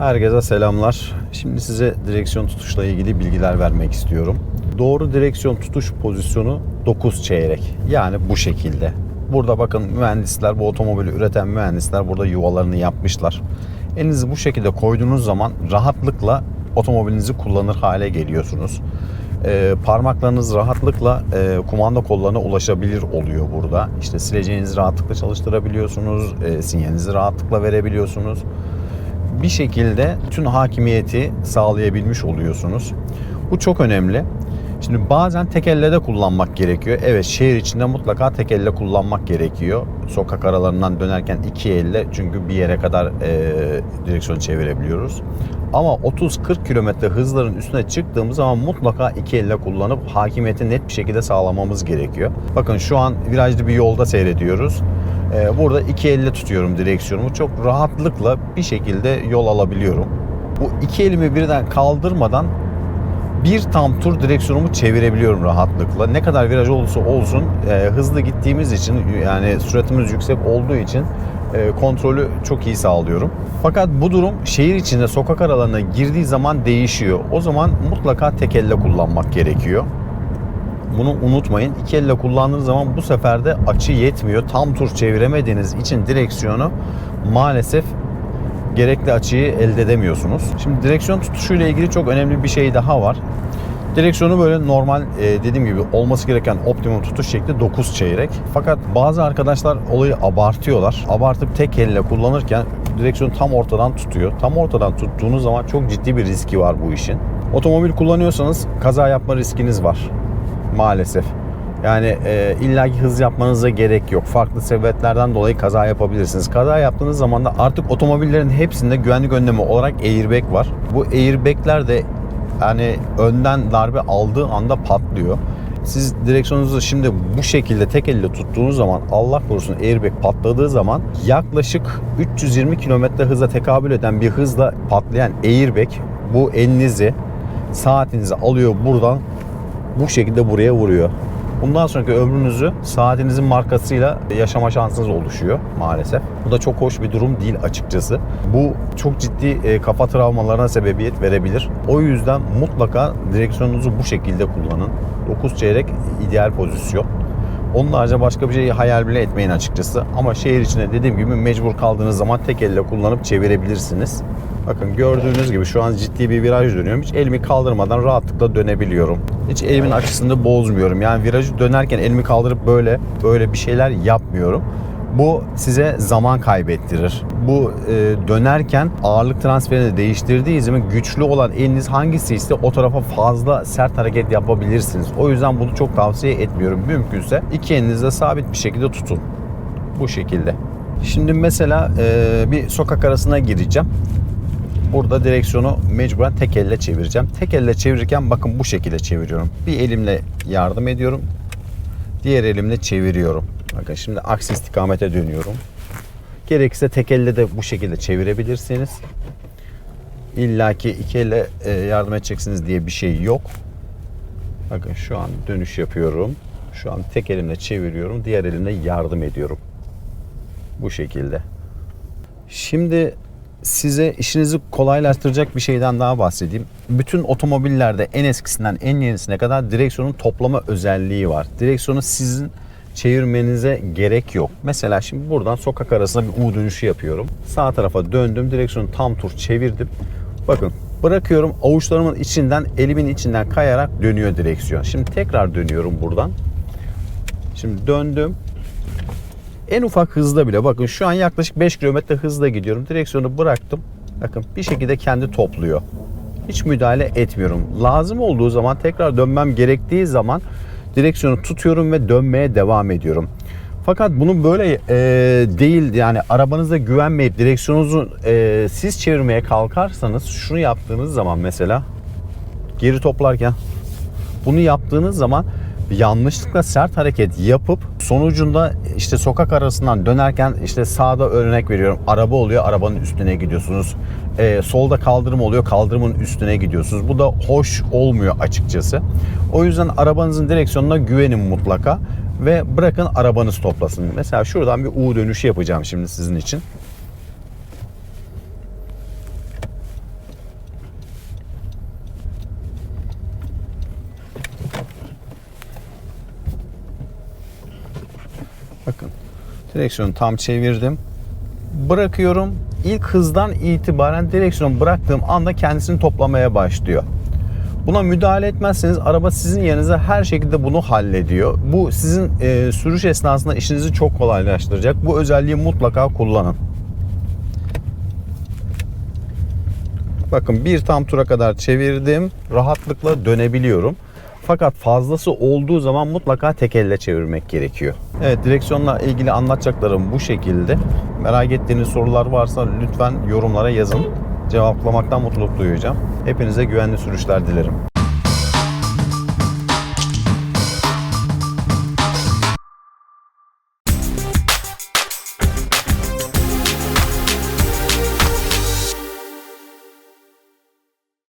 Herkese selamlar. Şimdi size direksiyon tutuşla ilgili bilgiler vermek istiyorum. Doğru direksiyon tutuş pozisyonu 9 çeyrek. Yani bu şekilde. Burada bakın mühendisler, bu otomobili üreten mühendisler burada yuvalarını yapmışlar. Elinizi bu şekilde koyduğunuz zaman rahatlıkla otomobilinizi kullanır hale geliyorsunuz. Ee, parmaklarınız rahatlıkla e, kumanda kollarına ulaşabilir oluyor burada. İşte sileceğinizi rahatlıkla çalıştırabiliyorsunuz, e, sinyalinizi rahatlıkla verebiliyorsunuz bir şekilde tüm hakimiyeti sağlayabilmiş oluyorsunuz. Bu çok önemli. Şimdi bazen tek elle de kullanmak gerekiyor. Evet şehir içinde mutlaka tek elle kullanmak gerekiyor. Sokak aralarından dönerken iki elle çünkü bir yere kadar e, direksiyonu çevirebiliyoruz. Ama 30-40 kilometre hızların üstüne çıktığımız zaman mutlaka iki elle kullanıp hakimiyeti net bir şekilde sağlamamız gerekiyor. Bakın şu an virajlı bir yolda seyrediyoruz. Ee, Burada iki elle tutuyorum direksiyonumu. Çok rahatlıkla bir şekilde yol alabiliyorum. Bu iki elimi birden kaldırmadan bir tam tur direksiyonumu çevirebiliyorum rahatlıkla. Ne kadar viraj olursa olsun e, hızlı gittiğimiz için yani süratimiz yüksek olduğu için e, kontrolü çok iyi sağlıyorum. Fakat bu durum şehir içinde sokak aralarına girdiği zaman değişiyor. O zaman mutlaka tek elle kullanmak gerekiyor. Bunu unutmayın. İki elle kullandığınız zaman bu sefer de açı yetmiyor. Tam tur çeviremediğiniz için direksiyonu maalesef gerekli açıyı elde edemiyorsunuz. Şimdi direksiyon tutuşuyla ilgili çok önemli bir şey daha var. Direksiyonu böyle normal e, dediğim gibi olması gereken optimum tutuş şekli 9 çeyrek. Fakat bazı arkadaşlar olayı abartıyorlar. Abartıp tek elle kullanırken direksiyon tam ortadan tutuyor. Tam ortadan tuttuğunuz zaman çok ciddi bir riski var bu işin. Otomobil kullanıyorsanız kaza yapma riskiniz var maalesef. Yani e, illaki hız yapmanıza gerek yok. Farklı sebeplerden dolayı kaza yapabilirsiniz. Kaza yaptığınız zaman da artık otomobillerin hepsinde güvenlik önlemi olarak airbag var. Bu airbagler de yani önden darbe aldığı anda patlıyor. Siz direksiyonunuzu şimdi bu şekilde tek elle tuttuğunuz zaman Allah korusun airbag patladığı zaman yaklaşık 320 km hıza tekabül eden bir hızla patlayan airbag bu elinizi saatinizi alıyor buradan bu şekilde buraya vuruyor. Bundan sonraki ömrünüzü saatinizin markasıyla yaşama şansınız oluşuyor maalesef. Bu da çok hoş bir durum değil açıkçası. Bu çok ciddi e, kafa travmalarına sebebiyet verebilir. O yüzden mutlaka direksiyonunuzu bu şekilde kullanın. 9 çeyrek ideal pozisyon. Onun haricinde başka bir şeyi hayal bile etmeyin açıkçası. Ama şehir içinde dediğim gibi mecbur kaldığınız zaman tek elle kullanıp çevirebilirsiniz. Bakın gördüğünüz gibi şu an ciddi bir viraj dönüyorum. Hiç elimi kaldırmadan rahatlıkla dönebiliyorum. Hiç elimin açısını bozmuyorum. Yani virajı dönerken elimi kaldırıp böyle böyle bir şeyler yapmıyorum. Bu size zaman kaybettirir. Bu e, dönerken ağırlık transferini değiştirdiği zaman güçlü olan eliniz hangisi ise o tarafa fazla sert hareket yapabilirsiniz. O yüzden bunu çok tavsiye etmiyorum. Mümkünse iki elinizde sabit bir şekilde tutun. Bu şekilde. Şimdi mesela e, bir sokak arasına gireceğim. Burada direksiyonu mecburen tek elle çevireceğim. Tek elle çevirirken bakın bu şekilde çeviriyorum. Bir elimle yardım ediyorum. Diğer elimle çeviriyorum. Bakın şimdi aksi istikamete dönüyorum. Gerekirse tek elle de bu şekilde çevirebilirsiniz. İlla ki iki elle e, yardım edeceksiniz diye bir şey yok. Bakın şu an dönüş yapıyorum. Şu an tek elimle çeviriyorum. Diğer elimle yardım ediyorum. Bu şekilde. Şimdi size işinizi kolaylaştıracak bir şeyden daha bahsedeyim. Bütün otomobillerde en eskisinden en yenisine kadar direksiyonun toplama özelliği var. Direksiyonu sizin çevirmenize gerek yok. Mesela şimdi buradan sokak arasında bir U dönüşü yapıyorum. Sağ tarafa döndüm. Direksiyonu tam tur çevirdim. Bakın bırakıyorum avuçlarımın içinden elimin içinden kayarak dönüyor direksiyon. Şimdi tekrar dönüyorum buradan. Şimdi döndüm. En ufak hızda bile bakın şu an yaklaşık 5 km hızla gidiyorum. Direksiyonu bıraktım. Bakın bir şekilde kendi topluyor. Hiç müdahale etmiyorum. Lazım olduğu zaman tekrar dönmem gerektiği zaman direksiyonu tutuyorum ve dönmeye devam ediyorum. Fakat bunu böyle e, değil yani arabanıza güvenmeyip direksiyonunuzu e, siz çevirmeye kalkarsanız şunu yaptığınız zaman mesela geri toplarken bunu yaptığınız zaman yanlışlıkla sert hareket yapıp sonucunda işte sokak arasından dönerken işte sağda örnek veriyorum araba oluyor arabanın üstüne gidiyorsunuz. Ee, solda kaldırım oluyor kaldırımın üstüne gidiyorsunuz. Bu da hoş olmuyor açıkçası. O yüzden arabanızın direksiyonuna güvenin mutlaka ve bırakın arabanız toplasın. Mesela şuradan bir U dönüşü yapacağım şimdi sizin için. Bakın direksiyonu tam çevirdim. Bırakıyorum. İlk hızdan itibaren direksiyonu bıraktığım anda kendisini toplamaya başlıyor. Buna müdahale etmezseniz araba sizin yerinize her şekilde bunu hallediyor. Bu sizin e, sürüş esnasında işinizi çok kolaylaştıracak. Bu özelliği mutlaka kullanın. Bakın bir tam tura kadar çevirdim. Rahatlıkla dönebiliyorum. Fakat fazlası olduğu zaman mutlaka tek elle çevirmek gerekiyor. Evet direksiyonla ilgili anlatacaklarım bu şekilde. Merak ettiğiniz sorular varsa lütfen yorumlara yazın. Cevaplamaktan mutluluk duyacağım. Hepinize güvenli sürüşler dilerim.